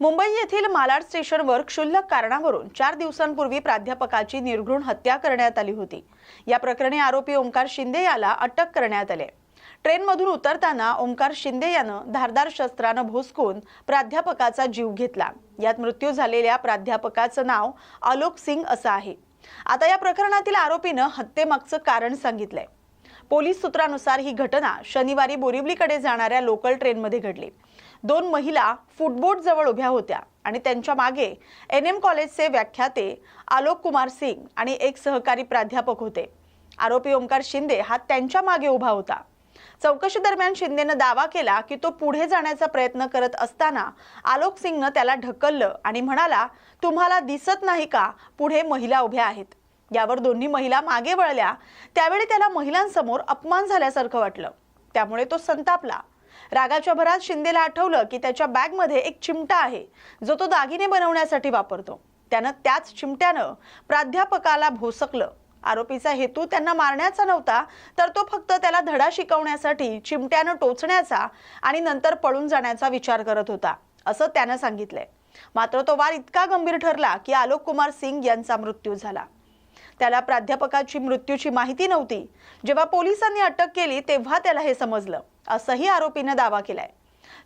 मुंबई येथील मालाड स्टेशनवर क्षुल्लक कारणावरून चार दिवसांपूर्वी प्राध्यापकाची निर्घृण हत्या करण्यात आली होती. या प्रकरणी आरोपी ओंकार शिंदे याला अटक करण्यात आले. ट्रेनमधून उतरताना ओंकार शिंदे यानं धारदार शस्त्रानं भोसकून प्राध्यापकाचा जीव घेतला. यात मृत्यू झालेल्या प्राध्यापकाचं नाव आलोक सिंग असं आहे. आता या प्रकरणातील आरोपीनं हत्येमागचं कारण सांगितलंय. पोलीस सूत्रानुसार ही घटना शनिवारी बोरिवलीकडे जाणाऱ्या लोकल ट्रेनमध्ये घडली. दोन महिला फुटबोट जवळ उभ्या होत्या आणि त्यांच्या मागे एन एम कॉलेजचे व्याख्याते आलोक कुमार सिंग आणि एक सहकारी प्राध्यापक होते. आरोपी ओंकार शिंदे हा त्यांच्या मागे उभा होता. चौकशी दरम्यान शिंदेनं दावा केला की तो पुढे जाण्याचा प्रयत्न करत असताना आलोक सिंगनं त्याला ढकललं आणि म्हणाला तुम्हाला दिसत नाही का पुढे महिला उभ्या आहेत? यावर दोन्ही महिला मागे वळल्या त्यावेळी त्याला महिलांसमोर अपमान झाल्यासारखं वाटलं. त्यामुळे तो संतापला. रागाच्या भरात शिंदेला आठवलं की त्याच्या बॅगमध्ये एक चिमटा आहे जो तो दागिने बनवण्यासाठी वापरतो. त्यानं त्याच चिमट्यानं प्राध्यापकाला भोसकलं. आरोपीचा हेतू त्यांना मारण्याचा नव्हता तर तो फक्त त्याला धडा शिकवण्यासाठी चिमट्यानं टोचण्याचा आणि नंतर पळून जाण्याचा विचार करत होता असं त्यानं सांगितलंय. मात्र तो वार इतका गंभीर ठरला की आलोक कुमार सिंग यांचा मृत्यू झाला. त्याला प्राध्यापकाची मृत्यूची माहिती नव्हती. जेव्हा पोलिसांनी अटक केली तेव्हा त्याला हे समजलं. असंही आरोपीनं दावा केलाय.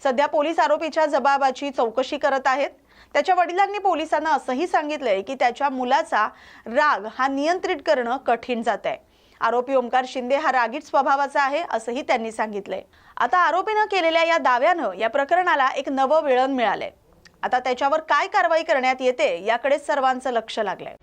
सध्या पोलीस आरोपीच्या जबाबाची चौकशी करत आहेत. त्याच्या वडिलांनी पोलिसांना असंही सांगितलंय की त्याच्या मुलाचा राग हा नियंत्रित करणं कठीण जात आहे आरोपी ओंकार शिंदे हा रागीट स्वभावाचा आहे असंही त्यांनी सांगितलंय. आता आरोपीनं केलेल्या या दाव्यानं या प्रकरणाला एक नवं वळण मिळालंय. आता त्याच्यावर काय कारवाई करण्यात येते याकडे सर्वांचं लक्ष लागलंय.